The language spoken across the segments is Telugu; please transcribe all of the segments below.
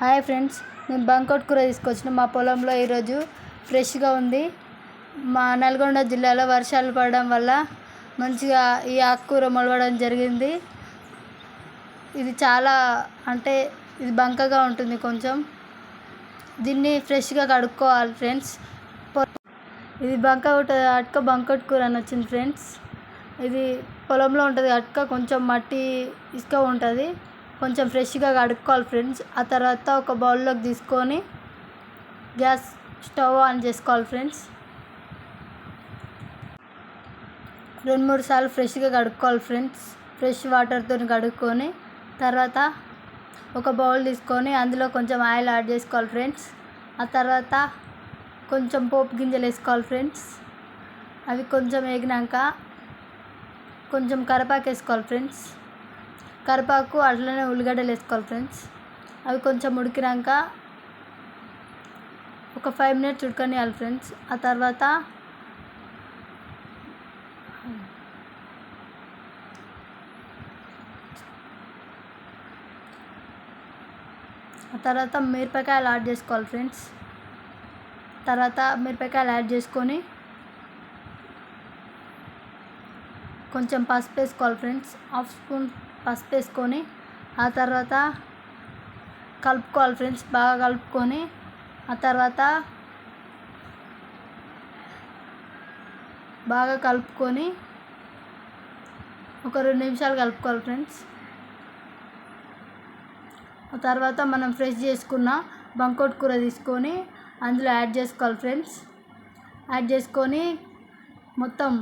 హాయ్ ఫ్రెండ్స్ మేము బంకోట్ కూర తీసుకొచ్చిన. మా పొలంలో ఈరోజు ఫ్రెష్గా ఉంది. మా నల్గొండ జిల్లాలో వర్షాలు పడడం వల్ల మంచిగా ఈ ఆకుకూర మొలవడం జరిగింది. ఇది చాలా అంటే ఇది బంకగా ఉంటుంది కొంచెం. దీన్ని ఫ్రెష్గా కడుక్కోవాలి ఫ్రెండ్స్. ఇది బంక ఉంటుంది అటుక బంకట్ కూర అని వచ్చింది ఫ్రెండ్స్. ఇది పొలంలో ఉంటుంది అటుక కొంచెం మట్టి ఇసుక ఉంటుంది. కొంచెం ఫ్రెష్గా కడుక్కోవాలి ఫ్రెండ్స్. ఆ తర్వాత ఒక బౌల్లోకి తీసుకొని గ్యాస్ స్టవ్ ఆన్ చేసుకోవాలి ఫ్రెండ్స్. రెండు మూడు సార్లు ఫ్రెష్గా కడుక్కోవాలి ఫ్రెండ్స్. ఫ్రెష్ వాటర్తో కడుక్కొని తర్వాత ఒక బౌల్ తీసుకొని అందులో కొంచెం ఆయిల్ యాడ్ చేసుకోవాలి ఫ్రెండ్స్. ఆ తర్వాత కొంచెం పోపు గింజలు వేసుకోవాలి ఫ్రెండ్స్. అవి కొంచెం వేగినాక కొంచెం కరపాకు వేసుకోవాలి ఫ్రెండ్స్. కరివేపాకు అట్లనే ఉల్లిగడ్డలు వేసుకోవాలి ఫ్రెండ్స్. అవి కొంచెం ఉడికినాక ఒక ఫైవ్ మినిట్స్ ఉడకనియాలి ఫ్రెండ్స్. ఆ తర్వాత ఆ తర్వాత మిరపకాయలు యాడ్ చేసుకోవాలి ఫ్రెండ్స్. తర్వాత మిరపకాయలు యాడ్ చేసుకొని కొంచెం పసుపు వేసుకోవాలి ఫ్రెండ్స్. హాఫ్ స్పూన్ పసుపు వేసుకొని ఆ తర్వాత కలుపుకోవాలి ఫ్రెండ్స్ బాగా కలుపుకొని ఆ తర్వాత బాగా కలుపుకొని ఒక రెండు నిమిషాలు కలుపుకోవాలి ఫ్రెండ్స్. ఆ తర్వాత మనం ఫ్రెష్ చేసుకున్న బంకోట్ కూర తీసుకొని అందులో యాడ్ చేసుకోవాలి ఫ్రెండ్స్. యాడ్ చేసుకొని మొత్తం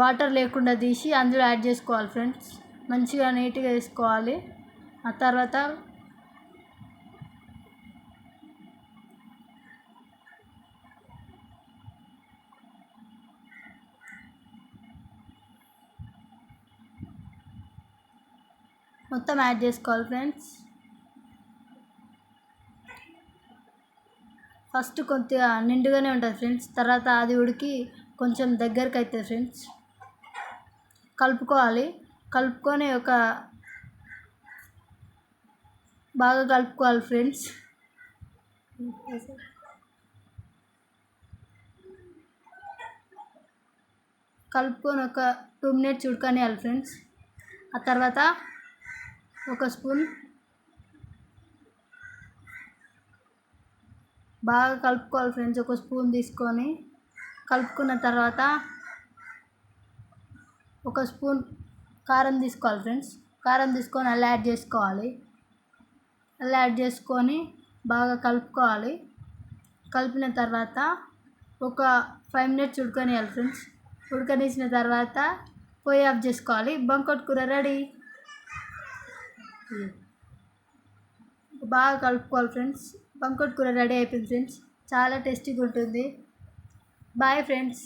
వాటర్ లేకుండా తీసి అందులో యాడ్ చేసుకోవాలి ఫ్రెండ్స్. మంచిగా నీట్గా వేసుకోవాలి. ఆ తర్వాత మొత్తం యాడ్ చేసుకోవాలి ఫ్రెండ్స్. ఫస్ట్ కొద్దిగా నిండుగానే ఉంటుంది ఫ్రెండ్స్. తర్వాత అది ఉడికి కొంచెం దగ్గరికి అవుతుంది ఫ్రెండ్స్. కలుపుకోవాలి. కలుపుకొని ఒక బాగా కలుపుకోవాలి ఫ్రెండ్స్. కలుపుకొని ఒక టూ మినిట్స్ ఉడకనియాలి ఫ్రెండ్స్. ఆ తర్వాత ఒక స్పూన్ బాగా కలుపుకోవాలి ఫ్రెండ్స్. ఒక స్పూన్ తీసుకొని కలుపుకున్న తర్వాత ఒక స్పూన్ కారం తీసుకోవాలి ఫ్రెండ్స్. కారం తీసుకొని అలా యాడ్ చేసుకోవాలి. అలా యాడ్ చేసుకొని బాగా కలుపుకోవాలి. కలిపిన తర్వాత ఒక ఫైవ్ మినిట్స్ ఉడకనియాలి ఫ్రెండ్స్. ఉడకనిచ్చిన తర్వాత పొయ్యి ఆఫ్ చేసుకోవాలి. బంకోట్ కూర రెడీ. బాగా కలుపుకోవాలి ఫ్రెండ్స్. బంకోట్ కూర రెడీ అయిపోయింది ఫ్రెండ్స్. చాలా టేస్టీగా ఉంటుంది. Bye friends.